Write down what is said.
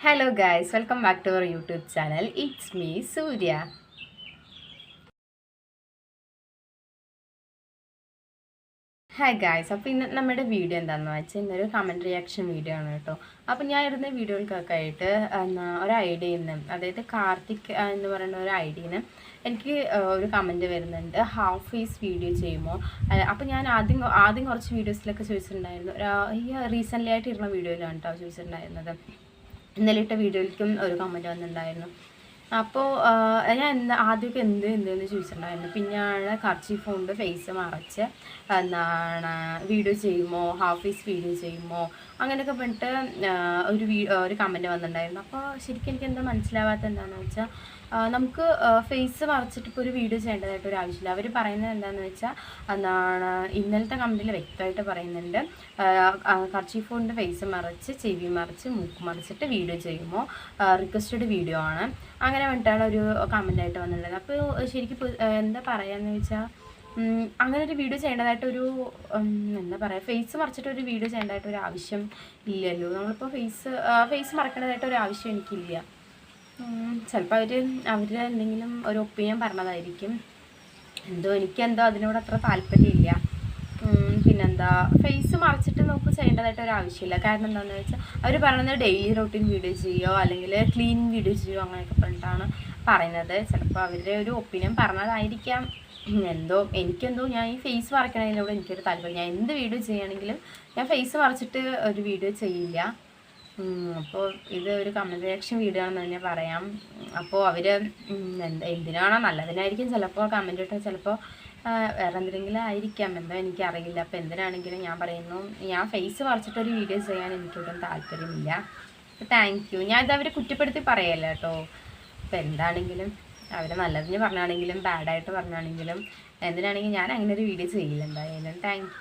Hello guys welcome back to our YouTube channel it's me Surya hi guys അപ്പോൾ ഇന്ന് നമ്മുടെ video എന്താണെന്ന് വെച്ചാൽ ഇന്നൊരു കമന്റ് റിയാക്ഷൻ വീഡിയോ ആണ് കേട്ടോ. അപ്പോൾ ഞാൻ ഇരുന്ന വീഡിയോകൾക്കൊക്കെ ആയിട്ട് ഒരു ഐഡിയയിൽ നിന്ന് അതായത് കാർത്തിക് എന്ന് പറയുന്ന ഒരു ഐഡിയയിൽ നിന്ന് എനിക്ക് ഒരു കമന്റ് വരുന്നുണ്ട്. ഹാഫ് ഫേസ് വീഡിയോ ചെയ്യുമോ? അപ്പോൾ ഞാൻ ആദ്യം ആദ്യം കുറച്ച് വീഡിയോസിലൊക്കെ ചോദിച്ചിട്ടുണ്ടായിരുന്നു. ഈ റീസെന്റ്ലി ആയിട്ട് ഇരുന്ന വീഡിയോയിലാണ് കേട്ടോ ചോദിച്ചിട്ടുണ്ടായിരുന്നത്. ഇന്നലെ ഇട്ട വീഡിയോയിലേക്കും ഒരു കമന്റ് വന്നിട്ടുണ്ടായിരുന്നു. അപ്പോൾ ഞാൻ എന്താ ആദ്യമൊക്കെ എന്ത് എന്തെന്ന് ചോദിച്ചിട്ടുണ്ടായിരുന്നു. പിന്നെയാണ് കർച്ചീഫ് കൊണ്ട് ഫേസ് മറച്ച് എന്താണ് വീഡിയോ ചെയ്യുമോ ഹാഫ് ഫേസ് വീഡിയോ ചെയ്യുമോ അങ്ങനെയൊക്കെ പറഞ്ഞിട്ട് ഒരു ഒരു കമന്റ് വന്നിട്ടുണ്ടായിരുന്നു. അപ്പോൾ ശരിക്കും എനിക്ക് എന്താ മനസ്സിലാവാത്ത എന്താണെന്ന് വെച്ചാൽ നമുക്ക് ഫേസ് മറച്ചിട്ട് ഇപ്പോൾ ഒരു വീഡിയോ ചെയ്യേണ്ടതായിട്ട് ഒരു ആവശ്യമില്ല. അവർ പറയുന്നത് എന്താണെന്ന് വെച്ചാൽ എന്താണ് ഇന്നലത്തെ കമന്റിൽ വ്യക്തമായിട്ട് പറയുന്നുണ്ട് കർച്ചീഫ് കൊണ്ട് ഫേസ് മറച്ച് ചെവി മറച്ച് മൂക്ക് മറച്ചിട്ട് വീഡിയോ ചെയ്യുമോ റിക്വസ്റ്റഡ് വീഡിയോ ആണ്. അങ്ങനെ പറഞ്ഞിട്ടാണ് ഒരു കമന്റ് ആയിട്ട് വന്നിട്ടുള്ളത്. അപ്പോൾ ശരിക്കും എന്താ പറയുകയെന്ന് വെച്ചാൽ അങ്ങനെ ഒരു വീഡിയോ ചെയ്യേണ്ടതായിട്ടൊരു എന്താ പറയുക ഫേസ് മറച്ചിട്ട് വീഡിയോ ചെയ്യേണ്ടതായിട്ട് ഒരു ആവശ്യം ഇല്ലല്ലോ. നമ്മളിപ്പോൾ ഫേസ് ഫേസ് മറക്കേണ്ടതായിട്ട് ഒരു ആവശ്യം എനിക്കില്ല. ചിലപ്പോൾ അവർ അവരുടെ എന്തെങ്കിലും ഒരു ഒപ്പീനിയൻ പറഞ്ഞതായിരിക്കും. എന്തോ എനിക്കെന്തോ അതിനോട് അത്ര താല്പര്യമില്ല. പിന്നെന്താ ഫേസ് മറച്ചിട്ട് നമുക്ക് ചെയ്യേണ്ടതായിട്ട് ഒരു ആവശ്യമില്ല. കാരണം എന്താണെന്ന് വെച്ചാൽ അവർ പറയുന്നത് ഡെയിലി റൂട്ടീൻ വീഡിയോ ചെയ്യുമോ അല്ലെങ്കിൽ ക്ലീൻ വീഡിയോ ചെയ്യുമോ അങ്ങനെയൊക്കെ പറഞ്ഞിട്ടാണ് പറയുന്നത്. ചിലപ്പോൾ അവരുടെ ഒരു ഒപ്പീനിയൻ പറഞ്ഞതായിരിക്കാം. എന്തോ എനിക്കെന്തോ ഞാൻ ഈ ഫേസ് മറക്കണതിനോട് എനിക്കൊരു താല്പര്യം. ഞാൻ എന്ത് വീഡിയോ ചെയ്യുകയാണെങ്കിലും ഞാൻ ഫേസ് മറച്ചിട്ട് ഒരു വീഡിയോ ചെയ്യില്ല. അപ്പോൾ ഇത് ഒരു കമന്റ് വീഡിയോ ആണെന്ന് തന്നെ പറയാം. അപ്പോൾ അവർ എന്താ എന്തിനാണോ നല്ലതിനായിരിക്കും ചിലപ്പോൾ കമന്റ് ഇട്ടാൽ ചിലപ്പോൾ വേറെ എന്തെങ്കിലും ആയിരിക്കാം. എന്തോ എനിക്കറിയില്ല. അപ്പോൾ എന്തിനാണെങ്കിലും ഞാൻ പറയുന്നു ഞാൻ ഫേസ് വരച്ചിട്ടൊരു വീഡിയോ ചെയ്യാൻ എനിക്കൊട്ടും താല്പര്യമില്ല. അപ്പോൾ താങ്ക് യു ഞാൻ ഇത് അവരെ കുറ്റപ്പെടുത്തി പറയല്ല കേട്ടോ. അപ്പോൾ എന്താണെങ്കിലും അവർ നല്ലതിന് പറഞ്ഞാണെങ്കിലും ബാഡായിട്ട് പറഞ്ഞാണെങ്കിലും എന്തിനാണെങ്കിലും ഞാൻ അങ്ങനെ ഒരു വീഡിയോ ചെയ്യില്ല എന്തായാലും. താങ്ക്